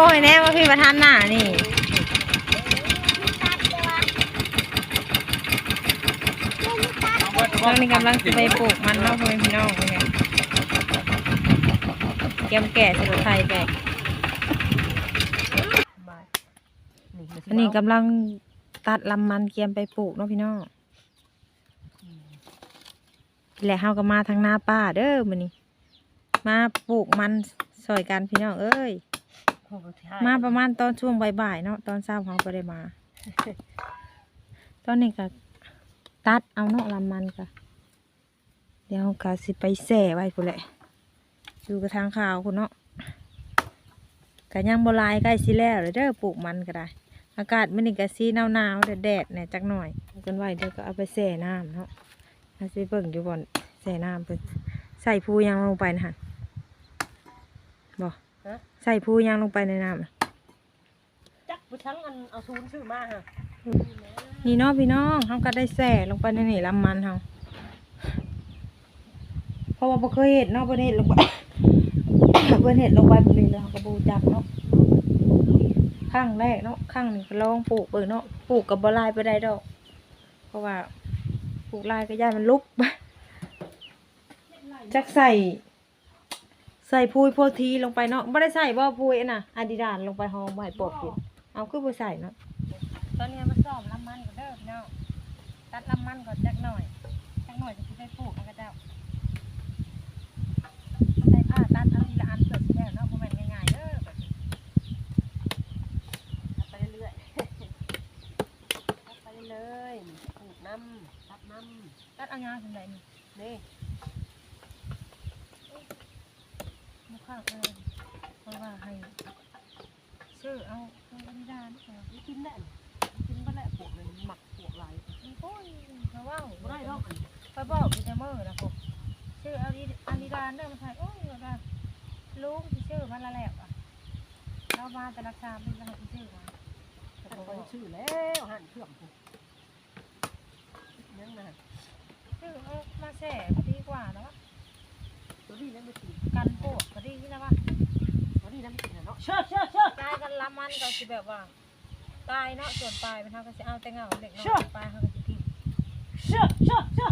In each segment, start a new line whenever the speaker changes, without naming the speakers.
โอ้ยแน่ว่าพี่ประธานหน้านี่ตอนนี้กำลังจะไปปลูกมันเนาะพ่อพี่น้องเนี่ยเตรียมแก่สรุปไทยแก่อันนี้กำลังตัดลำมันเกียมไปปลูกเนาะพี่น้องและเฮาก็มาทางหน้าป้าเด้อมื้อนี้ มาปลูกมันซอยกันพี่น้องเอ้ย มาประมาณตอนช่วงบ่ายๆเนาะตอนเช้าเขาก็ได้มา ตอนนี้ก็ตัดเอาเนาะลำมันก็เดี๋ยวก็สิไปแส่ไว้กูแหละอยู่กับทางข่าวคุณเนาะก็ยังบลายใกล้สิแล้วเลยเด้อปลูกมันก็ได้ อากาศมันนี่ก็สีหนาวๆแดดๆเนี่ยจักหน่อยกันไว้เดี๋ยวก็เอาไปแส่น้ำเนาะเอาสิเบิ่งอยู่บ่อนแส่น้ำเพิ่นใส่ผู้ยางลงไปนะฮะบ่
ฮะ
ใส่ผู้ยางลงไปในน้ำน่ะ
จักไปทั้งอันเอาทูนซื้อมาฮะ
นี่เนาะพี่น้องเขาก็ได้แส่ลงไปในนี่ลำมันเขาเพราะว่าบ่เคยเห็นเนาะบ่ได้เห็นลงไปเพิ่นเห็นลงไปแบบนี้แล้วเขาก็บ่รู้จักเนาะครั้งแรกเนาะครั้งนี้ก็ลองปลูกเบิ่งเนาะปลูกกับบ่หลายไปได้ดอก เพราะว่าปลูกหลายก็ย่านมันลุก จักใส่ ใส่พุยโพธีลงไปเนาะบ่ได้ใส่บ่พุยอันน่ะอาดิดานลงไปหอมไว้ปลดกินเอาคือบ่ใส่เนาะตอนนี้มาซ่อมลำมันก่อนเด้อพี่น้องตัดลำมันก่อนจักหน่อยจักหน่อยจะสิได้ปลูกอันกระเจ้าใส่ผ้าตัดอันทีละอันเพื่อสิแล้วเนาะบ่แม่นง่ายๆเด้อแบบนี้
ตัดไปเรื่อยๆตัดไปเรื่อยๆปลูกน้ำตัดน้
ตัดเอายาวถึงไหนนี่ำ
นี่
มุกข้างเออเพราะว่าให้ซื้อเอาเอาอันนี้ได้นะ
นี่กินได้นี่กินก็ได้ปลูกเลยหมักปลูกหลาย
โอ้ยเขาว่า
บ่ได้ดอก
ไปบอกพี่เมอร์นะผมชื่ออาริอาริดานเด้อมาใส่โอ้ยว่าลุงที่ชื่อมันละแหล้วอะเรามาแต่รักษาเป็นอะไรที่ชื่อมา
แต่ก็ชื่อแล้วหันเครื่องปลูกยังนะ
ชื่อเอามาแส่ดีกว่าแล้ววะ
ตัวนี้นั่นไม่กิน
กันโปดก็ดีนะวะ
ตัวนี้นั่นไม่กินนะเนาะเชื่อเชื่อเชื่อกา
ยกันละมันก็สิแบบว่าตายเนาะส่วนปลายมันเท่าก็สิเอาแต่เงาเด็กน้อยปลายเขาก็สิทิ้ง
เชื่อเชื่อเชื่อ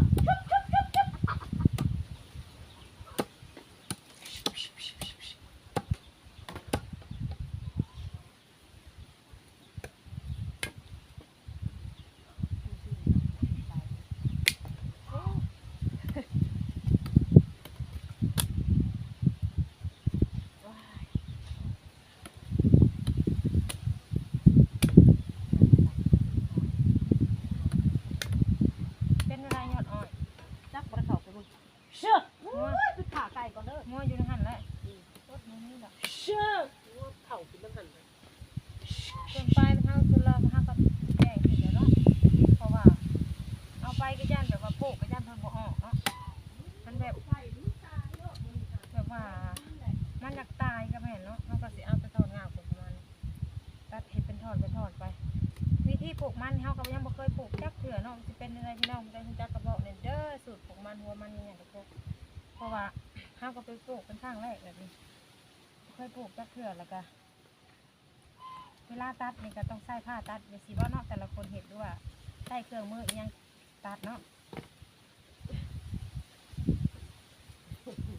เป็นอะไรยอดอ่อน
จักบริเขาไปมึง เชื่อโอ้ยไปขาไก่ก่อนเด้อ
งัวอยู่ในหันแหละรถมันนี่แหละ
เชื่อเข่ากินน้ำหันเลย
ส่วนปลายมันเท่าส่วนเรามันเท่ากับแก่ขึ้นแล้วเนาะเพราะว่า เอาไปก็ย่านแบบ อะไรพี่น้องได้รู้จักกระบอกเนี่ยเด้อสูตรปลูมันหัวมันนี่อย่างทุกคนเพราะว่าเฮาวก็ไปปลูกเป็นครั้งแรกแบบนี้บ่เคยปลูกจักเถื่อแล้วก็เวลาตัดนี่ก็ต้องใส่ผ้าตัดเดี๋ยวสิว่านาะแต่ละคนเห็นด้วยใส่เครื่องมืออยังตัดเนาะ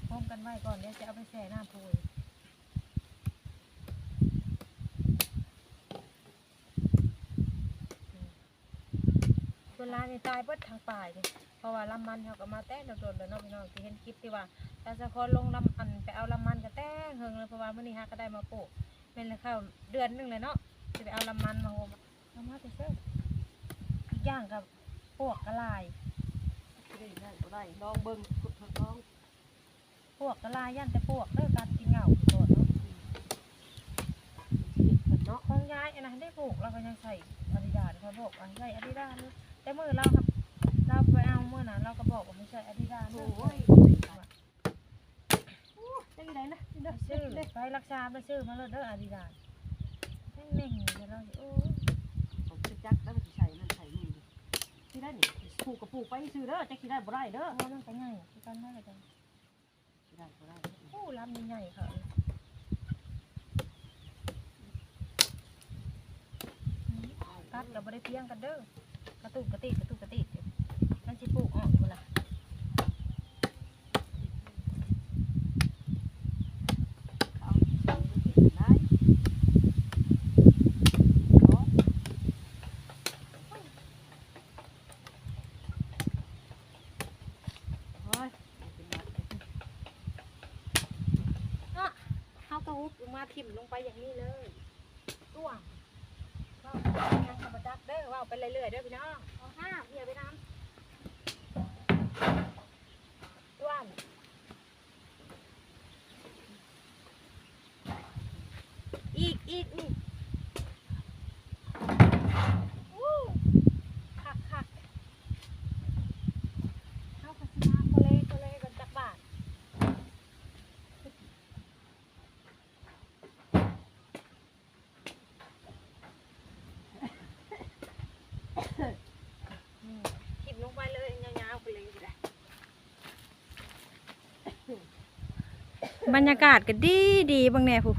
พร้อมกันไว้ก่อนเดี๋ยวจะเอาไปแช่น้ำพุย เวลานี่ตายเบิดทางป่ายเลยเพราะว่าลำมันเขาก็มาแต้โดนๆเลยเนาะพี่น้องที่เห็นคลิปที่ว่าตาสะคอนลงลำอันไปเอาลำมันก็แต้เฮงเลยเพราะว่ามื้อนี้ฮะก็ได้มาปลูกเป็นเลยเข้าเดือนหนึงเลยเนาะจะไปเอาลำมันมาโฮมเอามาแต่เช้าอีกอย่างกับพวกกระลาย
ได้ได้ก็ได้ลองเบิ่งกดทดลอง
พวกกระลายย่านแต่พวกเลิกการกินเหงาโดดเนาะ
เห็ดเพิ่นเนาะ
ของย้ายอันนั้นได้ปลูกเราก็ยังใส่อาดิดาสเขาบอกว่าใส่อาดิดาสเลย แต่มือเราครับ เราไปเอาเมื่อน่ะเราก็บอกว่าไม่ใช่อาดิดาส
โอ้
ย
จะอยู่ไหนนะ
ชื่อไปรักษาไปซื้อมาเลยเด้ออาดิดาสแม่งๆเดี๋ยวเราโอ้ย
ผมจะจักแล้วไปใส่นั่นใส่นี่ดิที่ได้นี่ปลูกกับปลูกไปซื้อเด้อจะกินได้บ่ได้เด้อ
เอามันก็ง่ายคกันนั่นจะกิน
ได้บ่ได้เโอ้
ลำใหญ่ค่ะ
ตัด
กับบริเตียงกันเด้อ ระตุกกระติกกระตุกกระติกมันสิปลูกออกอยู่ล่ะ
เอาได้เนาะโอ้ยเป็นหวัดเลย
เฮากระหุบลงมาทิ่มลงไปอย่างนี้เลยตัวง ธรรมจักเด้อว่าไปเรื่อยๆเด้อพี่น้องเอาห้าเหี่ยไปน้ำต้วนอีกอีกนี่คักคักเฮาก็สิมาโคเลโคเลกันจักบาท อืมทิ่มลงไปเลยยาวๆไปเลยสิได้ บรรยากาศก็ดีดีบางแน่ผู้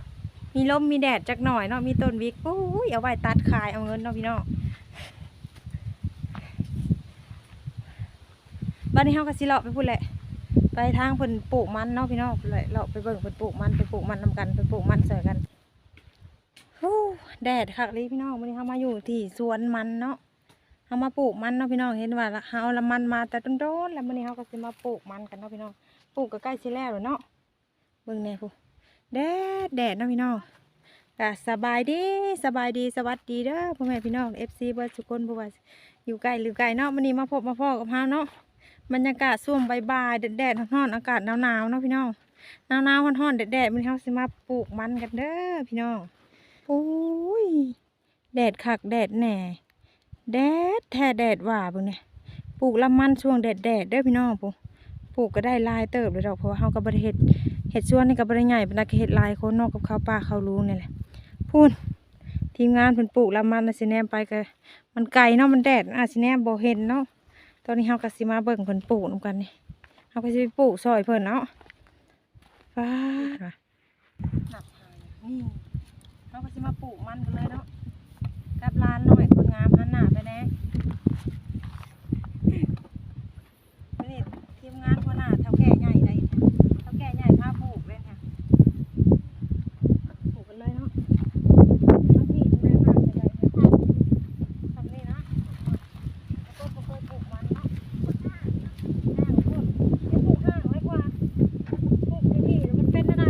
มีลมมีแดดจักหน่อยเนาะมีต้นวิกโอ้ยเอาไว้ตัดขายเอาเงินเนาะพี่น้องบ้านนี้เฮาก็สิเลาะไปพูดแหละ ไปทางเพิ่นปลูกมันเนาะพี่น้องพู้นแหละเลาะไปเบิ่งเพิ่นปลูกมันไปปลูกมันนำกันไปปลูกมันใส่กันฮู้แดดคักเลยพี่น้องวันนี้เฮามาอยู่ที่สวนมันเนาะเอามาปลูกมันเนาะพี่น้องเห็นว่าเอาละมันมาแต่ต้นๆแล้วมื้อนี้เฮาก็สิมาปลูกมันกันเนาะพี่น้องปลูกก็ใกล้สิแล้วแล้วเนาะ บิ่งแน่ผู้แดดแดดนะพี่น้องก็สบายดีสบายดีสวัสดีเด้อพ่อแม่พี่น้อง FC เบิดทุกคนบ่ว่าอยู่ไกลหรือไกลเนาะมื้อนี้มาพบมาพ้อกับเฮาเนาะบรรยากาศช่วงบ่ายๆแดดร้อนอากาศหนาวๆเนาะพี่น้องหนาวๆร้อนๆแดดๆมื้อนี้เฮาสิมาปลูกมันกันเด้อพี่น้องโอ้ยแดดคักแดดแหน่แดดแท้แดดว่าเบิ่งเนี่ยปลูกละมันช่วงแดดแดดเด้อพี่น้องปุ๊ปลูกก็ได้ลายเติบเลยดอกเพราะว่าเฮาก็บ่ได้เฮ็ด เฮ็ดสวนนี่ก็บ่ได้ใหญ่เปานใดก็เฮ็ดลายคนนอกกับข้าวป่าข้าวลุงนี่แหละพูนทีมงานเพิ่นปลูกละมันน่ะสิแนมไปก็มันไกลเนาะมันแดดอาจสิแนมบ่เห็นเนาะตอนนี้เฮาก็สิมาเบิ่งเพิ่นปลูกนํกันนี่เฮาก็สิไปปลูกซอยเพิ่นเนาะฟ้าดว่ะนี่เฮาก็สิมาปลูกมันกันเลยเนาะกับร้านหน่อยคนงามหันหน้าไปแน่ทีมงานหัวหน้าเท่าแก่ใหญ่เลยเท่าแก่ใหญ่พาปลูกเลยค่ะปลูกกันเลยเนาะทั้งที่ดูแลมากเลยเลยทำนี่นะแล้วก็เคยปลูกมันเนาะห้างห้างพวกจะปลูกห้างไว้กว่าปลูกที่ที่แล้วมันเป็นอะไร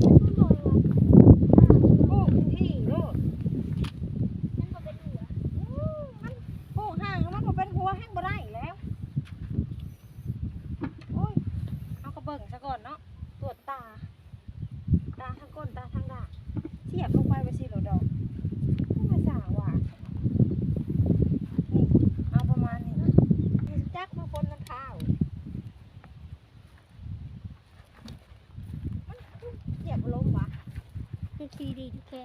ปลูกที่โลด อืมมันปลูกห่างมันก็เป็นหัวแห้งบ่ได้แล้ว โอ้ย เอากระเบิ่งซะก่อนเนาะตรวจตา ตาทางก้นตาทางด่าเทียบลงไปไปสิโหลดอกไม่มาสาว่ะนี่เอาประมาณนี้นี่จักมาคนมันเท้ามันเทียบลงวะ
คื
อที
ดี
แค่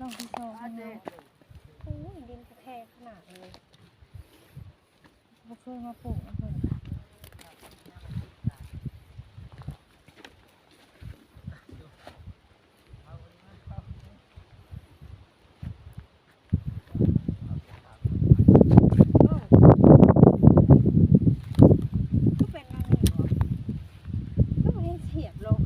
ร่องที่สองเนาะโอ้ยดินกระแทกขนาดเลยบ่เคยมาปลูกนะเพิ่น ก็เป็นอันนี้เหรอก็ไม่ได้เสียบลง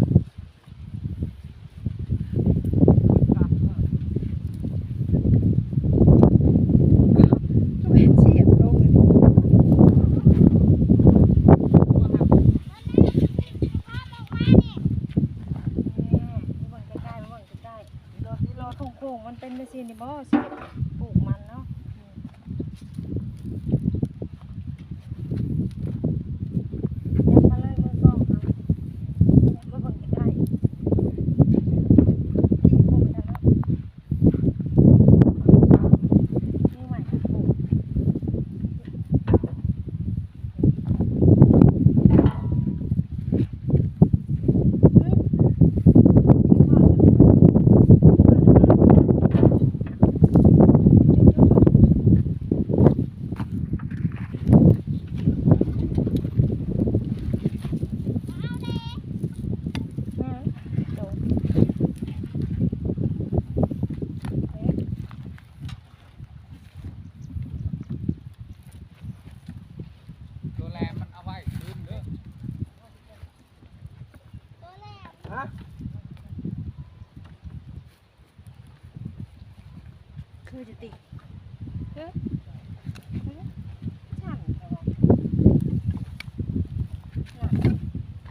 ก็ไม่ได้เสียบลงเลยนี่มาเบิ่งใกล้ๆมาเบิ่งใกล้ๆรอรอทุ่งโค้งมันเป็นไปสินี่บ่เสียบปลูกมันเนาะ ยัดมาเลยมือกล้องเอายัดมาเบิ่งใกล้ๆที่โค้งไปแล้วเนาะนี่ใหม่ค่ะโค้งอืมอืมโดดเอ๊ะ
ตัวแรมันเอาไว้คืนเด้อ
คือจะติเอ๊ะเอ๊ะช่างแต่ว่าน่ะ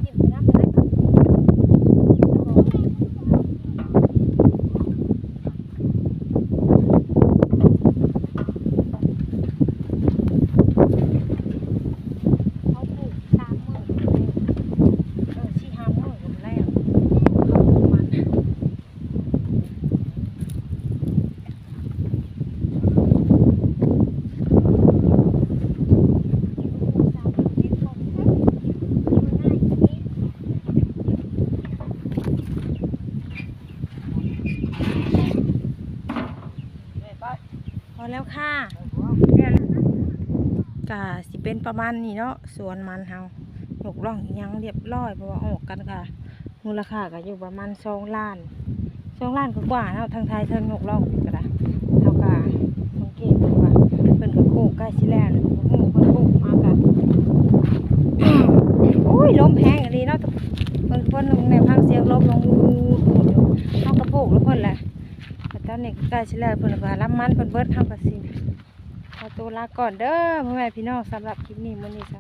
หยิบไปน้ำไปได้ก่อนเขาปลูกสามมื้อเออสี่ห้ามื้อก็แล้วเขาปลูกมัน พอแล้วค่ะกะสิ เป็นประมาณนี้เนาะสวนมันเฮาหกล่องยังเรียบร้อยเพราะว่าออกกันกะมูลค่าก็อยู่ประมาณสองล้านสองล้านกว่าเนาะทางไทยเทิงหกล่องก็ได้เท่ากับสังเกตดูว่าเพิ่นก็โคกใกล้สิแล้วนะโอ้โหเพิ่นโคกมากะโอ้ยลมแพงอันนี้เนาะเพิ่นเพิ่นในพังเสียงลมลงอูดๆเฮากระโปกแล้วเพิ่นแหละแต่ตอนนี้ก็ใกล้สิแล้วเพิ่นก็รับมันเพิ่นเบิร์ดเฮาก็สิ ขอตัวลาก่อนเด้อพ่อแม่พี่น้องสำหรับคลิปนี้มื้อนี้จ้ะ